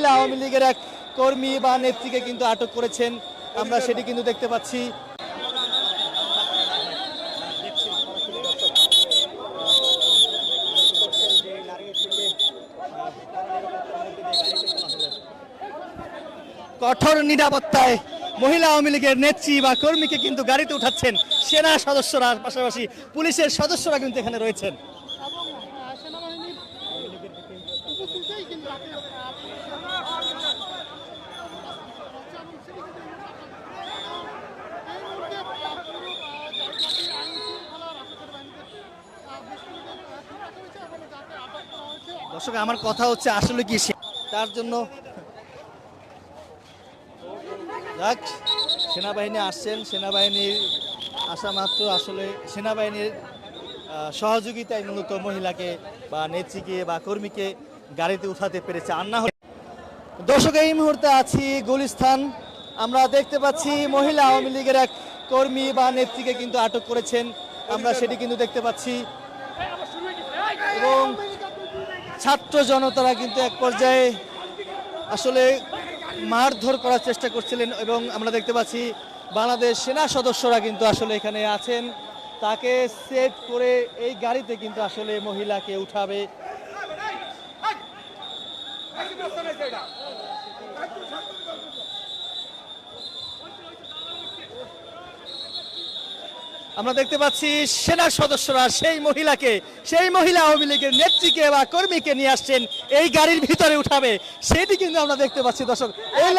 মহিলা আওয়ামী লীগের এক কর্মী বা নেত্রীকে কিন্তু আটক করেছেন। আমরা সেটি কিন্তু দেখতে পাচ্ছি। কঠোর নিরাপত্তায় মহিলা আওয়ামী লীগের নেত্রী বা কর্মীকে কিন্তু গাড়িতে উঠাচ্ছেন সেনা সদস্যরা, পাশাপাশি পুলিশের সদস্যরা কিন্তু এখানে রয়েছেন এবং আহ, সেনাবাহিনীর উপস্থিতিতেই কিন্তু আপনি দর্শক, আমার কথা হচ্ছে আসলে কি তার জন্য যাক, সেনাবাহিনী আসছেন, সেনাবাহিনীর আসা মাত্র আসলে সেনাবাহিনীর সহযোগিতায় মূলত মহিলাকে বা নেত্রীকে বা কর্মীকে গাড়িতে উঠাতে পেরেছে আর না দর্শক, এই মুহূর্তে আছি গুলিস্তান আমরা দেখতে পাচ্ছি মহিলা আওয়ামী লীগের এক কর্মী বা নেত্রীকে কিন্তু আটক করেছেন। আমরা সেটি কিন্তু দেখতে পাচ্ছি। এবং ছাত্র জনতারা কিন্তু এক পর্যায়ে আসলে মারধর করার চেষ্টা করছিলেন এবং আমরা দেখতে পাচ্ছি বাংলাদেশ সেনা সদস্যরা কিন্তু আসলে এখানে আছেন। তাকে সেভ করে এই গাড়িতে কিন্তু আসলে মহিলাকে উঠাবে। আমরা দেখতে পাচ্ছি সেনা সদস্যরা সেই মহিলাকে সেই মহিলা আওয়ামী লীগের নেত্রীকে বা কর্মীকে নিয়ে আসছেন এই গাড়ির ভিতরে উঠাবে। সেটি কিন্তু আমরা দেখতে পাচ্ছি দর্শক। এই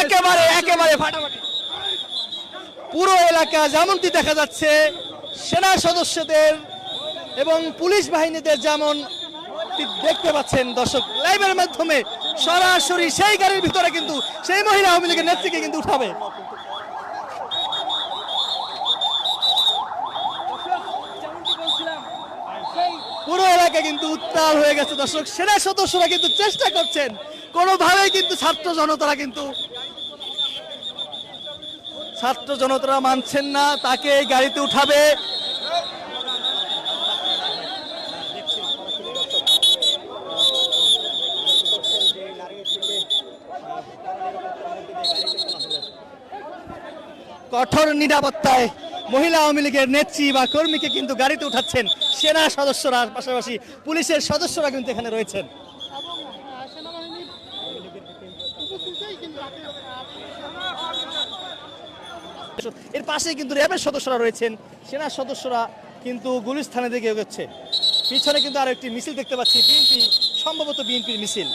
একেবারে একেবারে ফাটাফাটি। পুরো এলাকা যেমনটি দেখা যাচ্ছে সেনা সদস্যদের এবং পুলিশ বাহিনীদের যেমন দেখতে পাচ্ছেন দর্শক লাইভের মাধ্যমে সরাসরি সেই গাড়ির ভিতরে কিন্তু সেই মহিলা আওয়ামী লীগের নেত্রীকে কিন্তু উঠাবে পুরো এলাকা কিন্তু উত্তাল হয়ে গেছে দর্শক। সেনা সদস্যরা কিন্তু চেষ্টা করছেন। কোনোভাবেই কিন্তু ছাত্র জনতারা কিন্তু ছাত্র জনতারা মানছেন না, তাকে এই গাড়িতে উঠাবে। কঠোর নিরাপত্তায় মহিলা আওয়ামী লীগের নেত্রী বা কর্মীকে কিন্তু গাড়িতে উঠাচ্ছেন সেনা সদস্যরা পাশাপাশি পুলিশের সদস্যরা কিন্তু এখানে রয়েছেন। এর পাশেই কিন্তু র্যাবের সদস্যরা রয়েছেন, সেনা সদস্যরা কিন্তু গুলিস্থানের দিকে এগোচ্ছে। পিছনে কিন্তু আরও একটি মিছিল দেখতে পাচ্ছি, বিএনপি, সম্ভবত বিএনপির মিছিল।